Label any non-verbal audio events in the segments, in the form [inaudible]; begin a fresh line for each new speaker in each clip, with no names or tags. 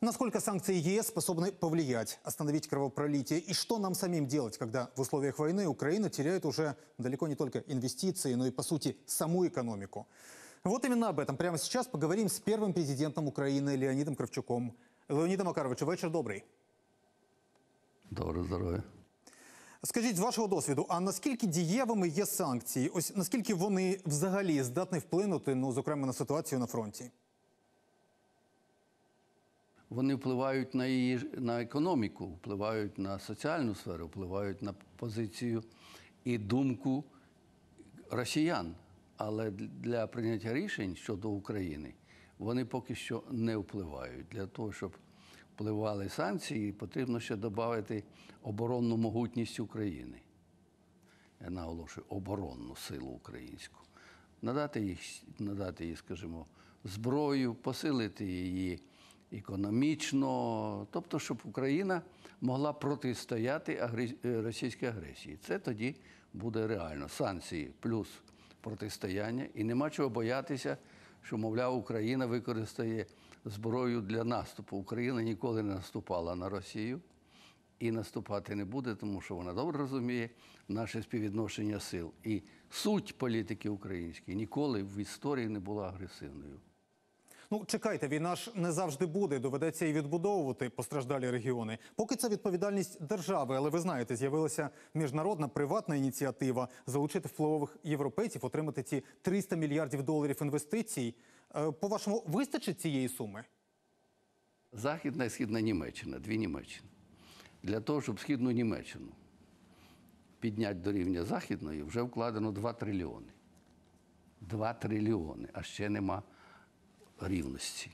Насколько санкции ЕС способны повлиять, остановить кровопролитие? И что нам самим делать, когда в условиях войны Украина теряет уже далеко не только инвестиции, но и, по сути, саму экономику? Вот именно об этом прямо сейчас поговорим с первым президентом Украины Леонидом Кравчуком. Леоніда Макаровичу, вечір добрий.
Добре здоров'я.
Скажіть з вашого досвіду, а наскільки дієвими є санкції? Ось наскільки вони взагалі здатні вплинути, ну зокрема на ситуацію на фронті?
Вони впливають на її на економіку, впливають на соціальну сферу, впливають на позицію і думку росіян. Але для прийняття рішень щодо України вони поки що не впливають. Для того, щоб впливали санкції, потрібно ще додати оборонну могутність України. Я наголошую оборонну силу українську. Надати їй, надати їй, скажімо, зброю, посилити її економічно, тобто, щоб Україна могла протистояти е, російській агресії. Це тоді буде реально. Санкції плюс протистояння. І нема чого боятися, що, мовляв, Україна використає зброю для наступу. Україна ніколи не наступала на Росію і наступати не буде, тому що вона добре розуміє наше співвідношення сил. І суть політики української ніколи в історії не була агресивною.
Ну, чекайте, війна ж не завжди буде. Доведеться і відбудовувати постраждалі регіони. Поки це відповідальність держави, але ви знаєте, з'явилася міжнародна приватна ініціатива залучити впливових європейців, отримати ці 300 мільярдів доларів інвестицій. Е, По-вашому, вистачить цієї суми?
Західна і східна Німеччина, дві Німеччини. Для того, щоб східну Німеччину підняти до рівня західної, вже вкладено 2 трильйони. 2 трильйони, а ще нема рівності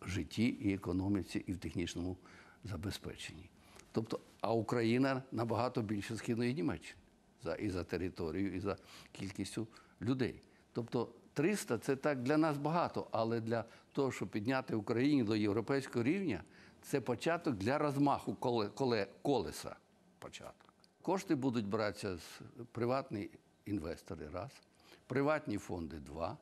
в житті і економіці, і в технічному забезпеченні. Тобто, а Україна набагато більше східної Німеччини за, і за територією, і за кількістю людей. Тобто 300 це так для нас багато, але для того, щоб підняти Україну до європейського рівня, це початок для розмаху коле, коле, колеса. Початок. Кошти будуть братися з приватні інвестори, раз, приватні фонди два,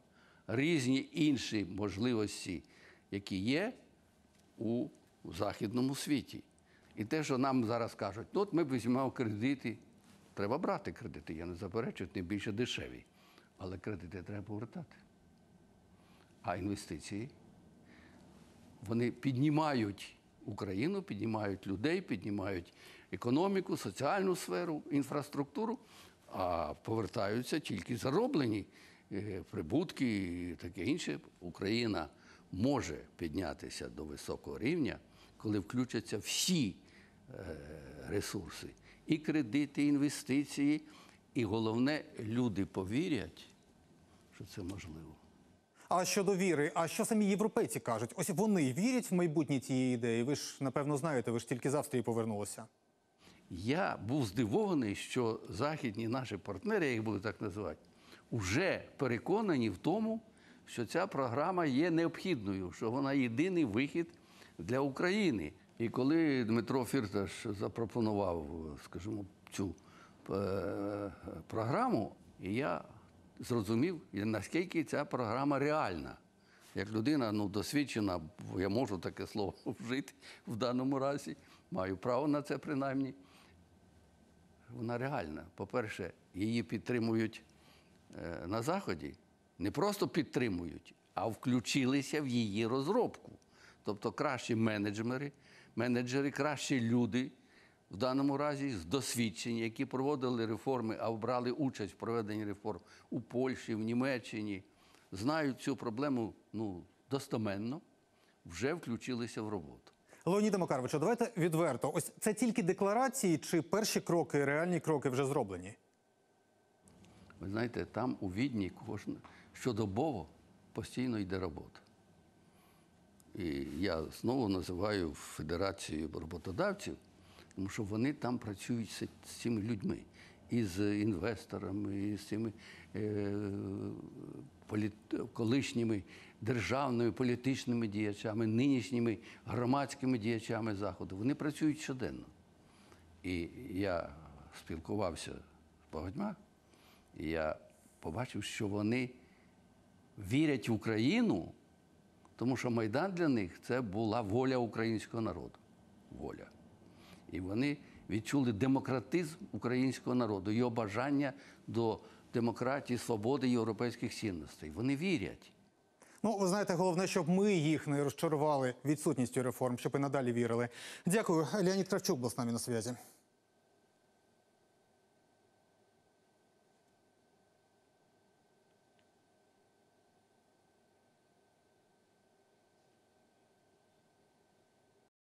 різні інші можливості, які є у західному світі. І те, що нам зараз кажуть, ну от ми візьмемо кредити, треба брати кредити, я не заперечую, тим більше дешеві. Але кредити треба повертати. А інвестиції вони піднімають Україну, піднімають людей, піднімають економіку, соціальну сферу, інфраструктуру, а повертаються тільки зароблені прибутки і таке інше. Україна може піднятися до високого рівня, коли включаться всі е, ресурси, і кредити, і інвестиції, і головне, люди повірять, що це можливо.
А щодо віри, а що самі європейці кажуть? Ось вони вірять в майбутнє цієї ідеї. Ви ж напевно знаєте, ви ж тільки з Австрії повернулися.
Я був здивований, що західні наші партнери, я їх буду так називати, вже переконані в тому, що ця програма є необхідною, що вона єдиний вихід для України. І коли Дмитро Фірташ запропонував, скажімо, цю е, програму, я зрозумів, наскільки ця програма реальна. Як людина ну, досвідчена, я можу таке слово [laughs] вжити в даному разі, маю право на це принаймні вона реальна. По-перше, її підтримують на Заході. Не просто підтримують, а включилися в її розробку. Тобто кращі менеджери, менеджери, кращі люди в даному разі з досвідчення, які проводили реформи, а брали участь в проведенні реформ у Польщі, в Німеччині, знають цю проблему ну, достоменно, вже включилися в роботу.
Леоніда Макаровичу, давайте відверто. Ось це тільки декларації, чи перші кроки, реальні кроки вже зроблені?
Ви знаєте, там у Відні кожен щодобово постійно йде робота. І я знову називаю Федерацію роботодавців, тому що вони там працюють з цими людьми, і з інвесторами, і з цими е, політ, колишніми державними політичними діячами, нинішніми громадськими діячами Заходу. Вони працюють щоденно. І я спілкувався з багатьма, і я побачив, що вони вірять в Україну Тому що Майдан для них це була воля українського народу. Воля. І вони відчули демократизм українського народу, його бажання до демократії, свободи європейських цінностей. Вони вірять.
Ну, ви знаєте, головне, щоб ми їх не розчарували відсутністю реформ, щоб і надалі вірили. Дякую. Леонід Кравчук був з нами на зв'язі.